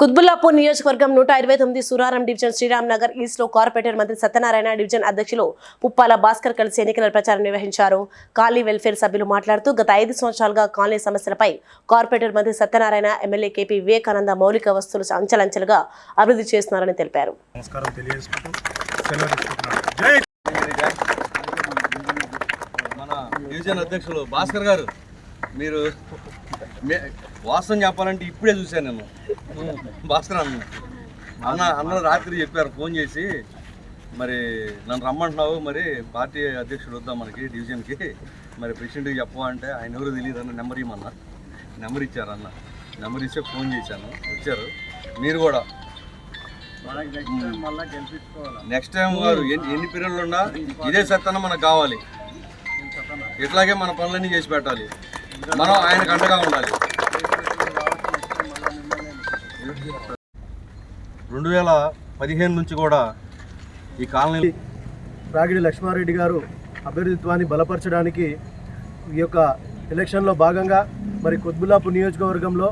కుత్బుల్లాపూర్ నియోజకవర్గం నూట ఇరవై తొమ్మిది సురారం డివిజన్ శ్రీరామ్ నగర్ ఈస్ట్లో కార్పొరేటర్ మంత్రి సత్యనారాయణ డివిజన్ అధ్యక్షులు పుప్పాల భాస్కర్ కలిసి ఎన్నికల ప్రచారం నిర్వహించారు. కాలనీ వెల్ఫేర్ సభ్యులు మాట్లాడుతూ గత ఐదు సంవత్సరాలుగా కాలనీ సమస్యలపై కార్పొరేటర్ మంత్రి సత్యనారాయణ ఎమ్మెల్యే కేపీ వివేకానంద మౌలిక వస్తువులు అంచెలంచెలుగా అభివృద్ధి చేస్తున్నారని తెలిపారు. నమస్కారం తెలియజేసుకుంటూ సెలవు తీసుకుంటున్నాను జై మన డివిజన్ అధ్యక్షులు భాస్కర్ గారు మీరు వాస్తవం చెప్పాలంటే ఇప్పుడే చూశాను నేను. భాస్కర్ అన్న. అన్న అన్న రాత్రి చెప్పారు ఫోన్ చేసి మరి నన్ను రమ్మంటున్నావు మరి పార్టీ అధ్యక్షుడు వద్దాం మనకి డివిజన్కి. మరి ప్రెసిడెంట్కి చెప్పవా అంటే ఆయన ఎవరు తెలియదు అన్న నెంబర్ ఇమ్మన్నా నెంబర్ ఇచ్చారు అన్న. నెంబర్ ఇచ్చే ఫోన్ చేశాను. వచ్చారు. మీరు కూడా. నెక్స్ట్ టైం గారు ఎన్ని ఎన్ని పీరియడ్లు ఉన్నా ఇదే సత్తన మనకు కావాలి. ఇట్లాగే మన పనులన్నీ చేసి పెట్టాలి. మనం ఆయనకు అండగా ఉండాలి. రెండు వేల పదిహేను నుంచి కూడా ఈ కాలనీ రాగిడి లక్ష్మారెడ్డి గారు అభ్యర్థిత్వాన్ని బలపరచడానికి ఈ యొక్క ఎలక్షన్లో భాగంగా మరి కొద్బులాపు నియోజకవర్గంలో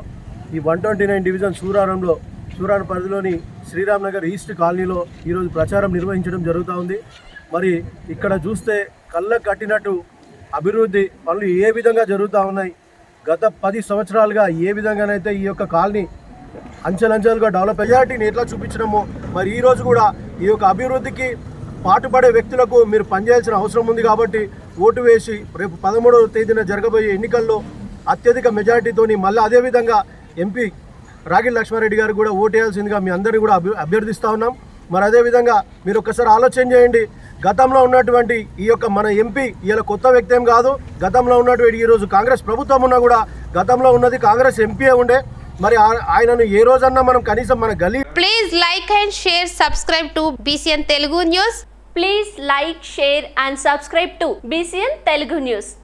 ఈ వన్ ట్వంటీ నైన్ డివిజన్ సూరారంలో సూరారం పరిధిలోని శ్రీరామ్ నగర్ ఈస్ట్ కాలనీలో ఈరోజు ప్రచారం నిర్వహించడం జరుగుతూ ఉంది. మరి ఇక్కడ చూస్తే కళ్ళకు కట్టినట్టు అభివృద్ధి పనులు ఏ విధంగా జరుగుతూ ఉన్నాయి? గత పది సంవత్సరాలుగా ఏ విధంగానైతే ఈ యొక్క కాలనీ అంచెలంచెలుగా డెవలప్ మెజారిటీని ఎట్లా చూపించడమో మరి ఈరోజు కూడా ఈ యొక్క అభివృద్ధికి పాటుపడే వ్యక్తులకు మీరు పనిచేయాల్సిన అవసరం ఉంది కాబట్టి ఓటు వేసి రేపు పదమూడవ తేదీన జరగబోయే ఎన్నికల్లో అత్యధిక మెజారిటీతోని మళ్ళీ అదేవిధంగా ఎంపీ రాగిల్ లక్ష్మారెడ్డి గారు కూడా ఓటు వేయాల్సిందిగా మీ అందరినీ కూడా అభి అభ్యర్థిస్తూ ఉన్నాం. మరి అదేవిధంగా మీరు ఒక్కసారి ఆలోచన చేయండి. గతంలో ఉన్నటువంటి ఈ యొక్క మన ఎంపీ ఇలా కొత్త వ్యక్తి ఏం కాదు. గతంలో ఉన్నటువంటి ఈరోజు కాంగ్రెస్ ప్రభుత్వం ఉన్నా కూడా గతంలో ఉన్నది కాంగ్రెస్ ఎంపీఏ ఉండే. మరి ఆయనను ఏ రోజన్నా మనం కనీసం మన గల్లీ please like and share subscribe to BCN Telugu news please like share and subscribe to BCN Telugu news